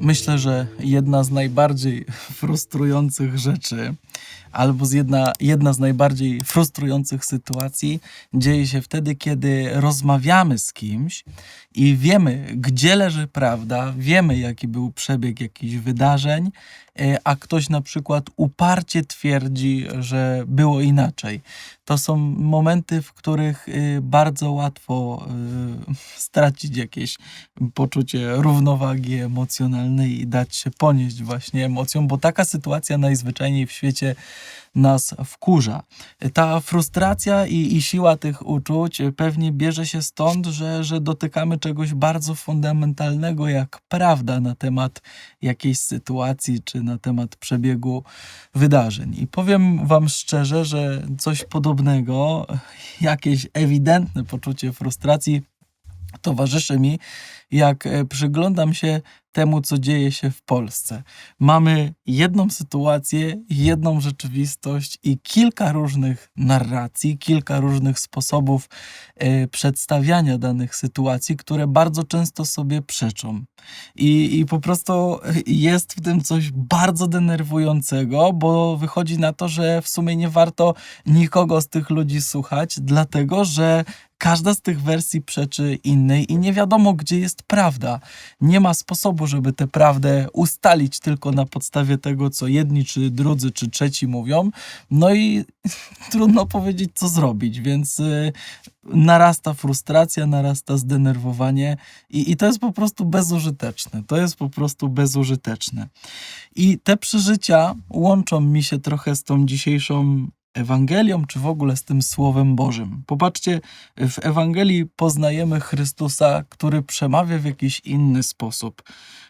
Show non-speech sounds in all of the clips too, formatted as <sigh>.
Myślę, że jedna z najbardziej frustrujących rzeczy, albo z jedna, jedna z najbardziej frustrujących sytuacji dzieje się wtedy, kiedy rozmawiamy z kimś i wiemy, gdzie leży prawda, wiemy, jaki był przebieg jakichś wydarzeń, a ktoś na przykład uparcie twierdzi, że było inaczej. To są momenty, w których y, bardzo łatwo y, <laughs> stracić jakieś poczucie równowagi emocjonalnej i dać się ponieść właśnie emocjom, bo taka sytuacja najzwyczajniej w świecie nas wkurza. Ta frustracja i, i siła tych uczuć pewnie bierze się stąd, że, że dotykamy czegoś bardzo fundamentalnego, jak prawda na temat jakiejś sytuacji czy na temat przebiegu wydarzeń. I powiem Wam szczerze, że coś podobnego, jakieś ewidentne poczucie frustracji towarzyszy mi, jak e, przyglądam się temu, co dzieje się w Polsce. Mamy jedną sytuację, jedną rzeczywistość i kilka różnych narracji, kilka różnych sposobów e, przedstawiania danych sytuacji, które bardzo często sobie przeczą. I, I po prostu jest w tym coś bardzo denerwującego, bo wychodzi na to, że w sumie nie warto nikogo z tych ludzi słuchać, dlatego że każda z tych wersji przeczy innej i nie wiadomo, gdzie jest prawda. Nie ma sposobu, żeby tę prawdę ustalić tylko na podstawie tego, co jedni, czy drudzy, czy trzeci mówią. No i <laughs> trudno powiedzieć, co zrobić, więc y, narasta frustracja, narasta zdenerwowanie i, i to jest po prostu bezużyteczne. To jest po prostu bezużyteczne. I te przeżycia łączą mi się trochę z tą dzisiejszą Ewangelią, czy w ogóle z tym Słowem Bożym. Popatrzcie, w Ewangelii poznajemy Chrystusa, który przemawia w jakiś inny sposób,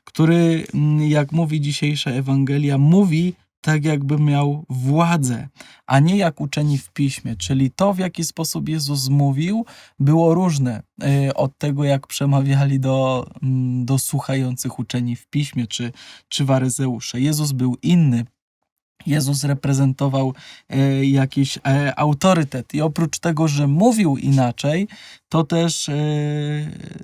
który, mm, jak mówi dzisiejsza Ewangelia, mówi tak, jakby miał władzę, a nie jak uczeni w piśmie. Czyli to, w jaki sposób Jezus mówił, było różne y, od tego, jak przemawiali do, mm, do słuchających uczeni w piśmie czy, czy waryzeusze. Jezus był inny. Jezus reprezentował e, jakiś e, autorytet i oprócz tego, że mówił inaczej, to też e,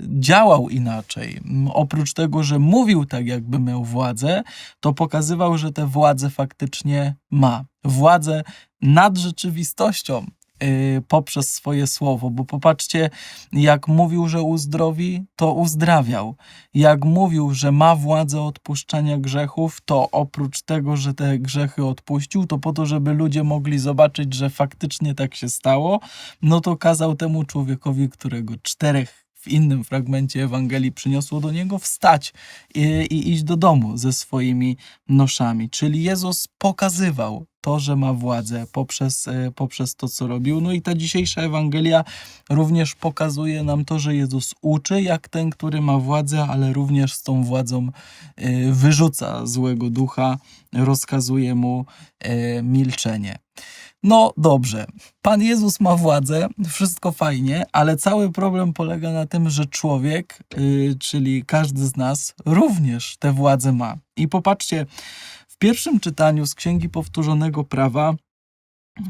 działał inaczej. Oprócz tego, że mówił tak, jakby miał władzę, to pokazywał, że tę władzę faktycznie ma. Władzę nad rzeczywistością poprzez swoje słowo, bo popatrzcie, jak mówił, że uzdrowi, to uzdrawiał. Jak mówił, że ma władzę odpuszczania grzechów, to oprócz tego, że te grzechy odpuścił, to po to, żeby ludzie mogli zobaczyć, że faktycznie tak się stało, no to kazał temu człowiekowi, którego czterech w innym fragmencie Ewangelii przyniosło do niego wstać i, i iść do domu ze swoimi noszami. Czyli Jezus pokazywał to, że ma władzę poprzez, e, poprzez to, co robił. No i ta dzisiejsza Ewangelia również pokazuje nam to, że Jezus uczy jak ten, który ma władzę, ale również z tą władzą e, wyrzuca złego ducha, rozkazuje mu e, milczenie. No dobrze, Pan Jezus ma władzę, wszystko fajnie, ale cały problem polega na tym, że człowiek, y, czyli każdy z nas, również tę władzę ma. I popatrzcie, w pierwszym czytaniu z Księgi Powtórzonego Prawa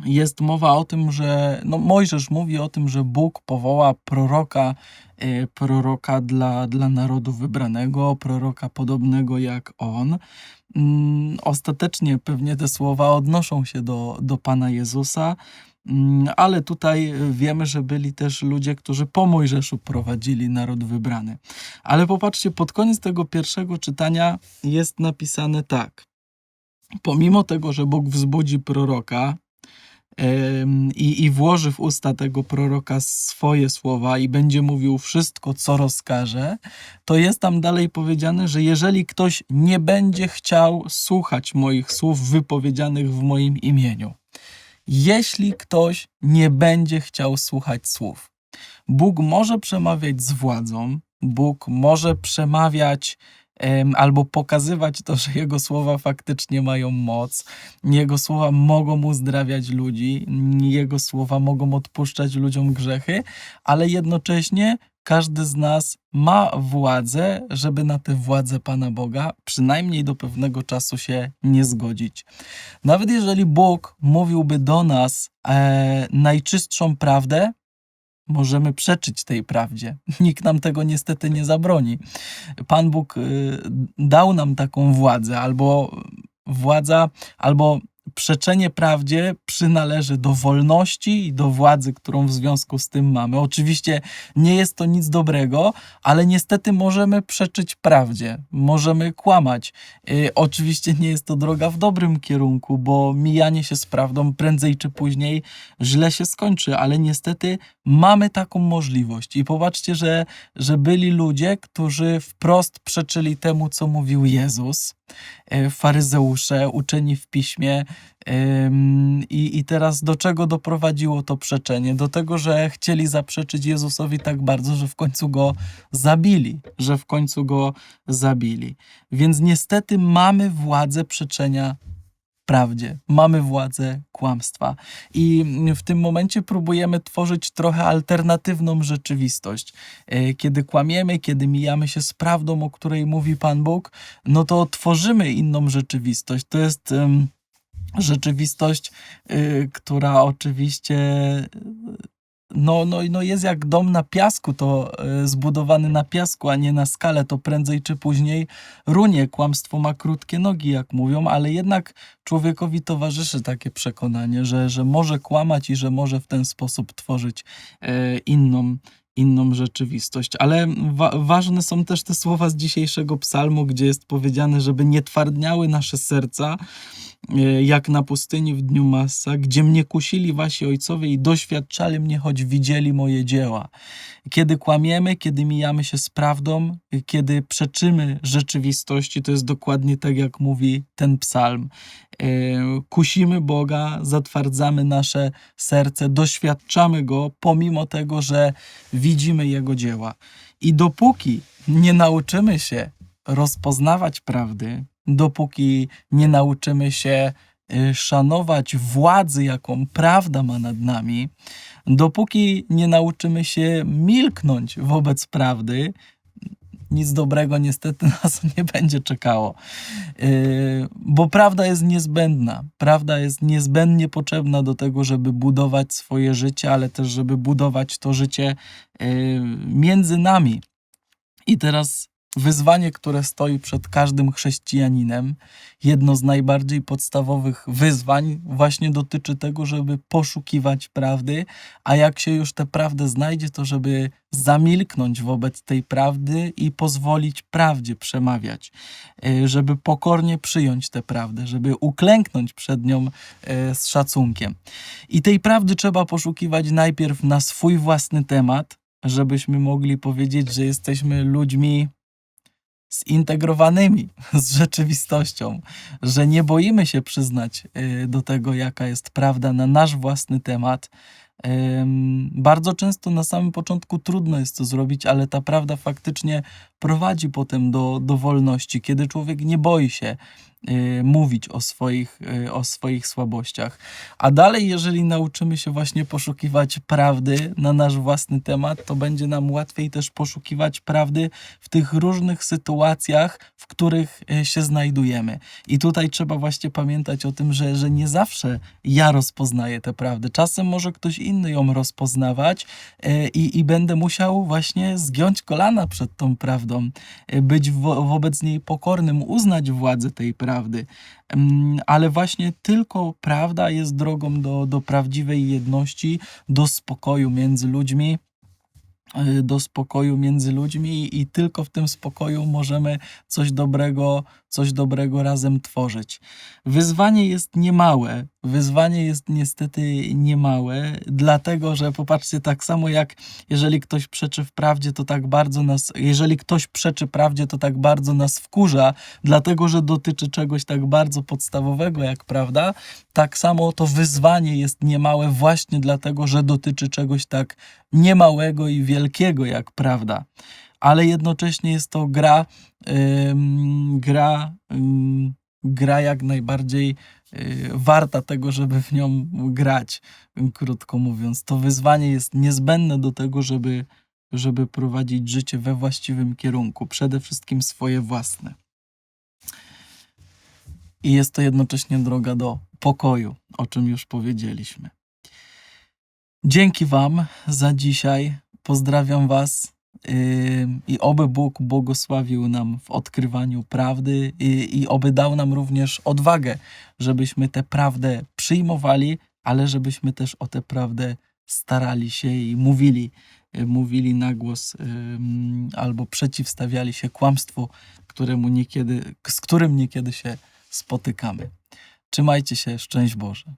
jest mowa o tym, że no Mojżesz mówi o tym, że Bóg powoła proroka, y, proroka dla, dla narodu wybranego, proroka podobnego jak on. Mm, Ostatecznie pewnie te słowa odnoszą się do, do Pana Jezusa, mm, ale tutaj wiemy, że byli też ludzie, którzy po Mojżeszu prowadzili naród wybrany. Ale popatrzcie, pod koniec tego pierwszego czytania jest napisane tak. Pomimo tego, że Bóg wzbudzi proroka, i, i włoży w usta tego proroka swoje słowa i będzie mówił wszystko, co rozkaże, to jest tam dalej powiedziane, że jeżeli ktoś nie będzie chciał słuchać moich słów wypowiedzianych w moim imieniu, jeśli ktoś nie będzie chciał słuchać słów, Bóg może przemawiać z władzą, Bóg może przemawiać em, albo pokazywać to, że Jego słowa faktycznie mają moc, Jego słowa mogą uzdrawiać ludzi, Jego słowa mogą odpuszczać ludziom grzechy, ale jednocześnie każdy z nas ma władzę, żeby na tę władzę Pana Boga przynajmniej do pewnego czasu się nie zgodzić. Nawet jeżeli Bóg mówiłby do nas e, najczystszą prawdę, możemy przeczyć tej prawdzie. <laughs> Nikt nam tego niestety nie zabroni. Pan Bóg y, dał nam taką władzę, albo władza, albo przeczenie prawdzie przynależy do wolności i do władzy, którą w związku z tym mamy. Oczywiście nie jest to nic dobrego, ale niestety możemy przeczyć prawdzie, możemy kłamać. Yy, oczywiście nie jest to droga w dobrym kierunku, bo mijanie się z prawdą prędzej czy później źle się skończy, ale niestety mamy taką możliwość. I popatrzcie, że, że byli ludzie, którzy wprost przeczyli temu, co mówił Jezus, faryzeusze, uczeni w piśmie, i, I teraz do czego doprowadziło to przeczenie? Do tego, że chcieli zaprzeczyć Jezusowi tak bardzo, że w końcu go zabili, że w końcu go zabili. Więc niestety mamy władzę przeczenia prawdzie, mamy władzę kłamstwa. I w tym momencie próbujemy tworzyć trochę alternatywną rzeczywistość. E, kiedy kłamiemy, kiedy mijamy się z prawdą, o której mówi Pan Bóg, no to tworzymy inną rzeczywistość. To jest rzeczywistość, y, która oczywiście no, no, no jest jak dom na piasku, to y, zbudowany na piasku, a nie na skale, to prędzej czy później runie. Kłamstwo ma krótkie nogi, jak mówią, ale jednak człowiekowi towarzyszy takie przekonanie, że, że może kłamać i że może w ten sposób tworzyć y, inną, inną rzeczywistość. Ale wa ważne są też te słowa z dzisiejszego psalmu, gdzie jest powiedziane, żeby nie twardniały nasze serca, E, jak na pustyni w dniu Massa, gdzie mnie kusili wasi ojcowie i doświadczali mnie, choć widzieli moje dzieła. Kiedy kłamiemy, kiedy mijamy się z prawdą, kiedy przeczymy rzeczywistości, to jest dokładnie tak, jak mówi ten psalm. E, kusimy Boga, zatwardzamy nasze serce, doświadczamy Go, pomimo tego, że widzimy Jego dzieła. I dopóki nie nauczymy się rozpoznawać prawdy, dopóki nie nauczymy się y, szanować władzy, jaką prawda ma nad nami, dopóki nie nauczymy się milknąć wobec prawdy, nic dobrego niestety <laughs> nas nie będzie czekało. Y, bo prawda jest niezbędna. Prawda jest niezbędnie potrzebna do tego, żeby budować swoje życie, ale też, żeby budować to życie y, między nami. I teraz Wyzwanie, które stoi przed każdym chrześcijaninem, jedno z najbardziej podstawowych wyzwań, właśnie dotyczy tego, żeby poszukiwać prawdy, a jak się już tę prawdę znajdzie, to żeby zamilknąć wobec tej prawdy i pozwolić prawdzie przemawiać, e, żeby pokornie przyjąć tę prawdę, żeby uklęknąć przed nią e, z szacunkiem. I tej prawdy trzeba poszukiwać najpierw na swój własny temat, żebyśmy mogli powiedzieć, że jesteśmy ludźmi zintegrowanymi <laughs> z rzeczywistością, że nie boimy się przyznać y, do tego, jaka jest prawda na nasz własny temat. Bardzo często na samym początku trudno jest to zrobić, ale ta prawda faktycznie prowadzi potem do, do wolności, kiedy człowiek nie boi się Y, mówić o swoich, y, o swoich słabościach. A dalej, jeżeli nauczymy się właśnie poszukiwać prawdy na nasz własny temat, to będzie nam łatwiej też poszukiwać prawdy w tych różnych sytuacjach, w których y, się znajdujemy. I tutaj trzeba właśnie pamiętać o tym, że, że nie zawsze ja rozpoznaję tę prawdę. Czasem może ktoś inny ją rozpoznawać i, i będę musiał właśnie zgiąć kolana przed tą prawdą, być wo wobec niej pokornym, uznać władzę tej prawdy prawdy. Ale właśnie tylko prawda jest drogą do, do prawdziwej jedności, do spokoju między ludźmi e, do spokoju między ludźmi i tylko w tym spokoju możemy coś dobrego, coś dobrego razem tworzyć. Wyzwanie jest niemałe, wyzwanie jest niestety niemałe, dlatego że popatrzcie, tak samo jak jeżeli ktoś przeczy w prawdzie, to tak bardzo nas, jeżeli ktoś przeczy prawdzie, to tak bardzo nas wkurza, dlatego że dotyczy czegoś tak bardzo podstawowego jak prawda, tak samo to wyzwanie jest niemałe właśnie dlatego, że dotyczy czegoś tak niemałego i wielkiego jak prawda. Ale jednocześnie jest to gra, gra, gra jak najbardziej warta tego, żeby w nią grać, krótko mówiąc. To wyzwanie jest niezbędne do tego, żeby, żeby prowadzić życie we właściwym kierunku, przede wszystkim swoje własne. I jest to jednocześnie droga do pokoju, o czym już powiedzieliśmy. Dzięki Wam za dzisiaj. Pozdrawiam Was i oby Bóg błogosławił nam w odkrywaniu prawdy i, i oby dał nam również odwagę, żebyśmy tę prawdę przyjmowali, ale żebyśmy też o tę prawdę starali się i mówili, yy, mówili na głos albo przeciwstawiali się kłamstwu, któremu niekiedy, z którym niekiedy się spotykamy. Trzymajcie się, szczęść Boże.